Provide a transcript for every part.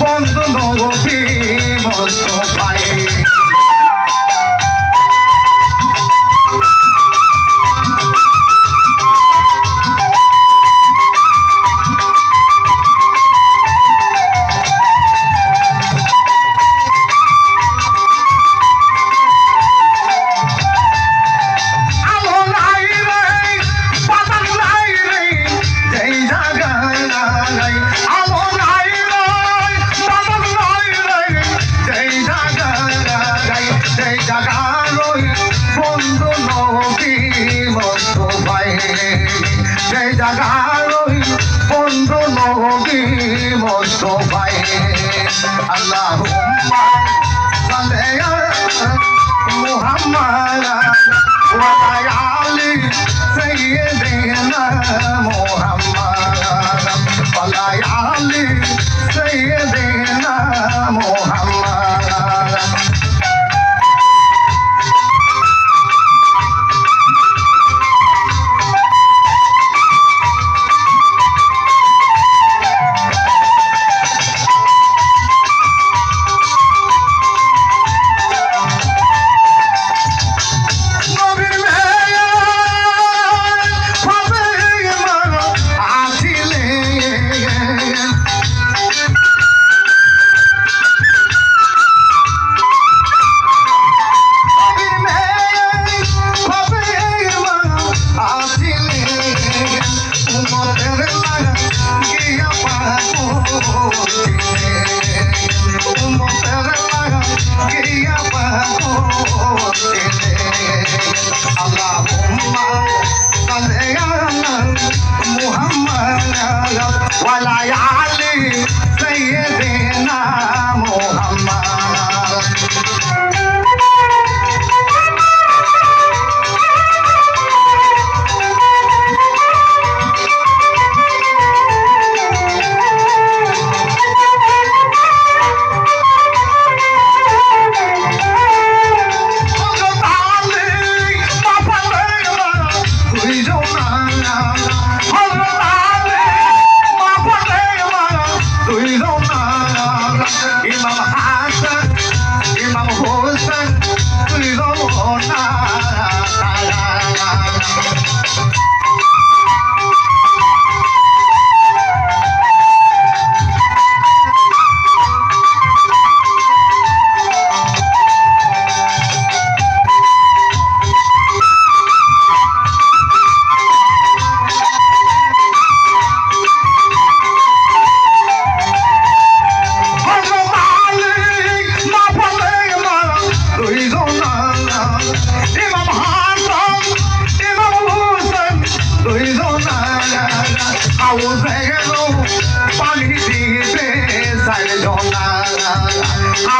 বন্ধু নবী মস্ত পায়।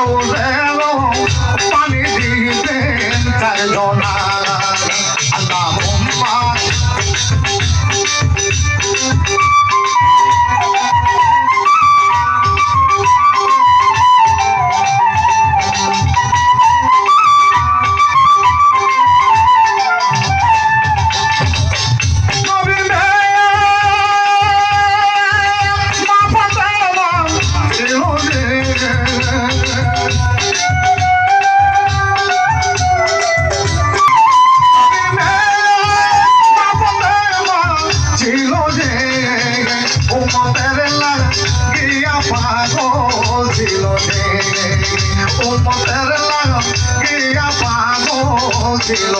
over. ছিল উন্মতের লাগত গিয়া পাগল ছিল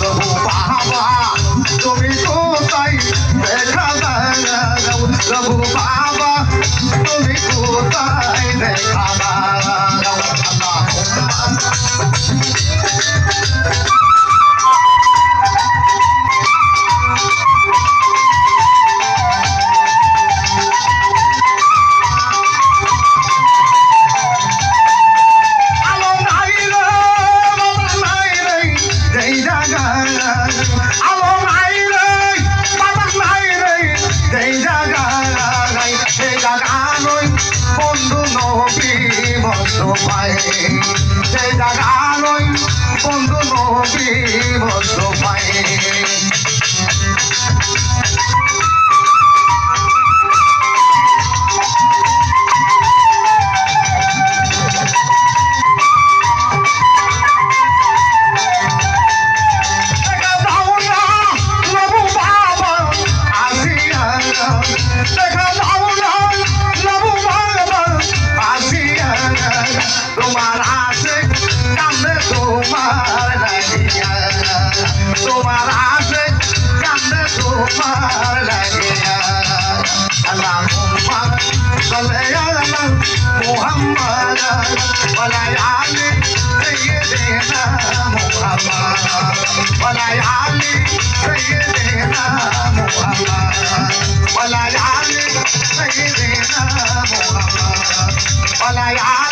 লহু বাবা তুমি তো তাই দেখা দেয় লহু বাবা আলো নাই রে, বাতাস নাই রে। সেই জায়গায় সে বন্ধু নবী মস্ত পায়। সেই জায়গায় বন্ধু নবী محمد ولا يعلي سيدنا محمد ولا يعلي I'm